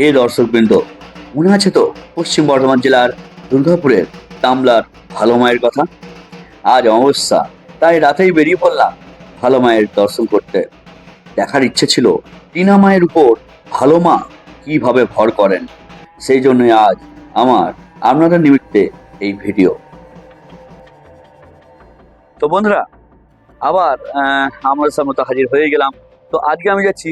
হে দর্শকবৃন্দ, মনে আছে তো পশ্চিম বর্ধমান জেলার দুর্গাপুরের তামলার ভালো মায়ের কথা? আজ অমাবস্যা, তাই রাতেই বেরিয়ে পড়লাম ভালো মায়ের দর্শন করতে। দেখার ইচ্ছে ছিল, টিনা মায়ের উপর ভালো মা কীভাবে ভর করেন? সেই জন্য আজ আমার আপনাদের নিমিত্তে এই ভিডিও। তো বন্ধুরা, আবার আমার সামনে হাজির হয়ে গেলাম। তো আজকে আমি যাচ্ছি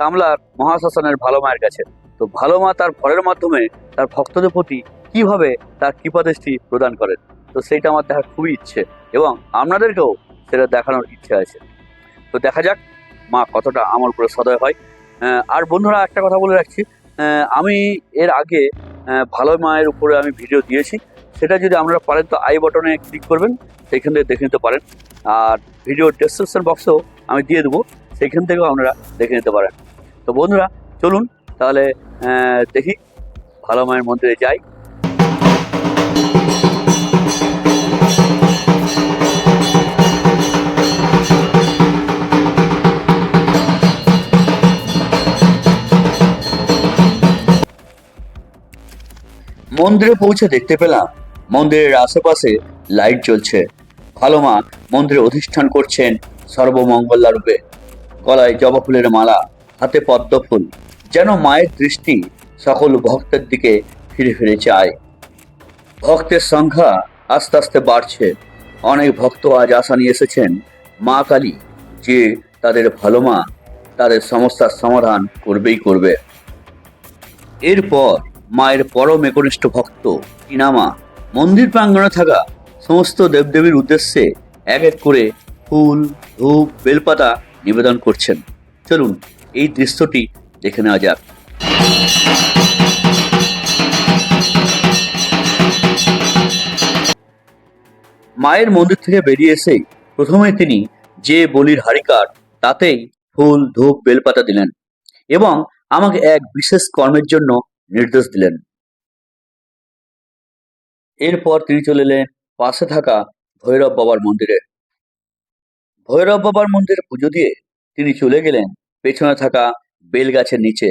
তামলার মহাশ্মশানের ভালো মায়ের কাছে। তো ভালো মা তার ভরের মাধ্যমে তার ভক্তদের প্রতি কীভাবে তার কৃপাদৃষ্টি প্রদান করেন? তো সেইটা আমার দেখার খুবই ইচ্ছে এবং আপনাদেরকেও সেটা দেখানোর ইচ্ছে আছে। তো দেখা যাক মা কতটা আমার উপরে সদয় হয়। আর বন্ধুরা একটা কথা বলে রাখছি। আমি এর আগে ভালো মায়ের উপরে আমি ভিডিও দিয়েছি। সেটা যদি আপনারা পারেন তো আই বটনে ক্লিক করবেন সেইখান থেকে দেখে নিতে পারেন। আর ভিডিও ডেসক্রিপশন বক্সেও আমি দিয়ে দেবো সেইখান থেকেও আপনারা দেখে নিতে পারেন। তো বন্ধুরা, চলুন তাহলে দেখি ভালো মায়ের মন্দিরে যাই। মন্দিরে পৌঁছে দেখতে পেলাম, মন্দিরের আশেপাশে লাইট জ্বলছে। ভালো মা মন্দিরে অধিষ্ঠান করছেন সর্বমঙ্গলা রূপে গলায় জবা ফুলের মালা, হাতে পদ্ম ফুল। যেন মায়ের দৃষ্টি সকল ভক্তের দিকে ফিরে ফিরে চায়। ভক্তের সংখ্যা আস্তে আস্তে বাড়ছে। অনেক ভক্ত আজ আশা নিয়ে এসেছেন মা কালী যে তাদের ভালো মা তাদের সমস্যার সমাধান করবেই করবে। এরপর মায়ের পরম একনিষ্ঠ ভক্ত, ইনামা, মন্দির প্রাঙ্গণে থাকা সমস্ত দেবদেবীর উদ্দেশ্যে এক এক করে ফুল, ধূপ, বেলপাতা নিবেদন করছেন। চলুন, এই দৃশ্যটি দেখে নেওয়া যাক। মায়ের মন্দির থেকে বেরিয়ে এসেই প্রথমে তিনি যে বলির হারিকার তাতেই ফুল, ধূপ, বেলপাতা দিলেন এবং আমাকে এক বিশেষ কর্মের জন্য নির্দেশ দিলেন। এরপর তিনি চলে এলেন পাশে থাকা ভৈরব বাবার মন্দিরে। ভৈরব বাবার মন্দিরে পুজো দিয়ে তিনি চলে গেলেন পেছনে থাকা বেল গাছের নিচে,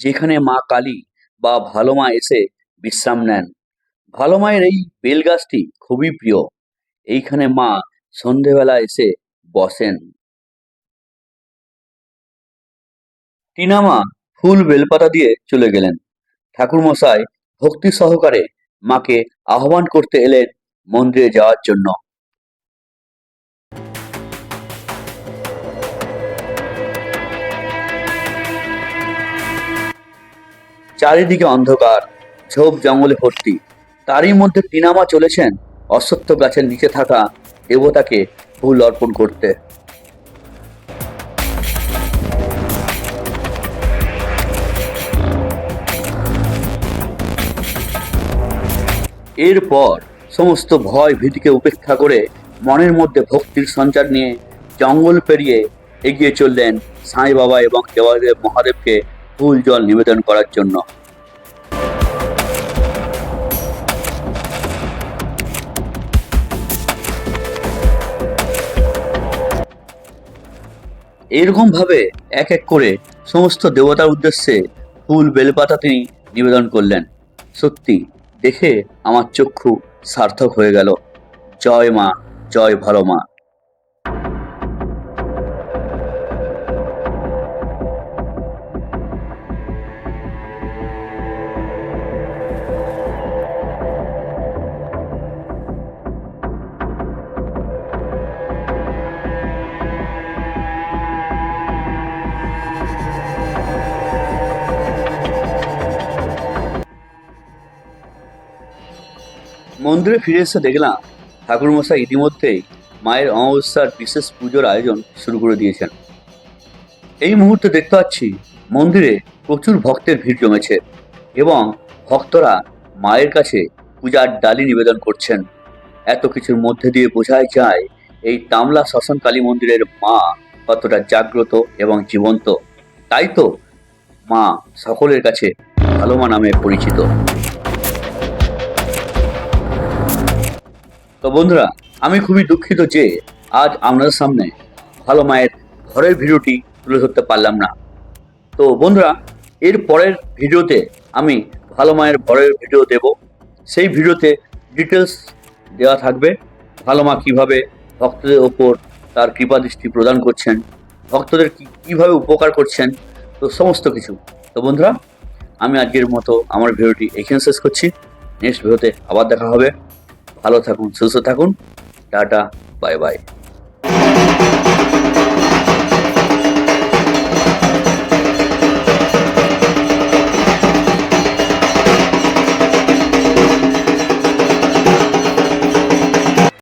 যেখানে মা কালী বা ভালো মা এসে বিশ্রাম নেন। ভালো মায়ের এই বেল গাছটি খুবই প্রিয়। এইখানে মা সন্ধেবেলা এসে বসেন। টিনামা ফুল বেলপাতা দিয়ে চলে গেলেন। ঠাকুরমশাই ভক্তি সহকারে মাকে আহ্বান করতে এলেন মন্দিরে যাওয়ার জন্য। চারিদিকে অন্ধকার, ঝোপ জঙ্গলে ভর্তি। তারই মধ্যে টিনামা চলেছেন অশ্বত্থ গাছের নিচে থাকা দেবতাকে ফুল অর্পণ করতে। এরপর সমস্ত ভয় ভীতিকে উপেক্ষা করে মনের মধ্যে ভক্তির সঞ্চার নিয়ে জঙ্গল পেরিয়ে এগিয়ে চললেন সাঁই বাবা এবং দেবাদেব মহাদেবকে ফুল জল নিবেদন করার জন্য। এরকম ভাবে এক এক করে সমস্ত দেবতার উদ্দেশ্যে ফুল বেলপাতা তিনি নিবেদন করলেন। সত্যি, দেখে আমার চক্ষু সার্থক হয়ে গেল। জয় মা, জয় ভালো মা। মন্দিরে ফিরে এসে দেখলাম ঠাকুরমশাই ইতিমধ্যেই মায়ের অমাবস্যার বিশেষ পুজোর আয়োজন শুরু করে দিয়েছেন। এই মুহূর্তে দেখতে পাচ্ছি মন্দিরে প্রচুর ভক্তের ভিড় জমেছে এবং ভক্তরা মায়ের কাছে পূজার ডালি নিবেদন করছেন। এত কিছুর মধ্যে দিয়ে বোঝাই যায় এই তামলা শ্মশান কালী মন্দিরের মা কতটা জাগ্রত এবং জীবন্ত। তাই তো মা সকলের কাছে ভালো মা নামে পরিচিত। তো বন্ধুরা, আমি খুবই দুঃখিত যে আজ আপনাদের সামনে ভালো মায়ের ঘরের ভিডিওটি তুলে ধরতে পারলাম না। তো বন্ধুরা, এর পরের ভিডিওতে আমি ভালো মায়ের ঘরের ভিডিও দেব। সেই ভিডিওতে ডিটেলস দেওয়া থাকবে। ভালো মা কীভাবে ভক্তদের ওপর তার কৃপা দৃষ্টি প্রদান করছেন, ভক্তদের কি কীভাবে উপকার করছেন, তো সমস্ত কিছু। তো বন্ধুরা, আমি আজকের মতো আমার ভিডিওটি এখানে শেষ করছি। নেক্সট ভিডিওতে আবার দেখা হবে। ভালো থাকুন সুস্থ থাকুন টাটা বাই বাই।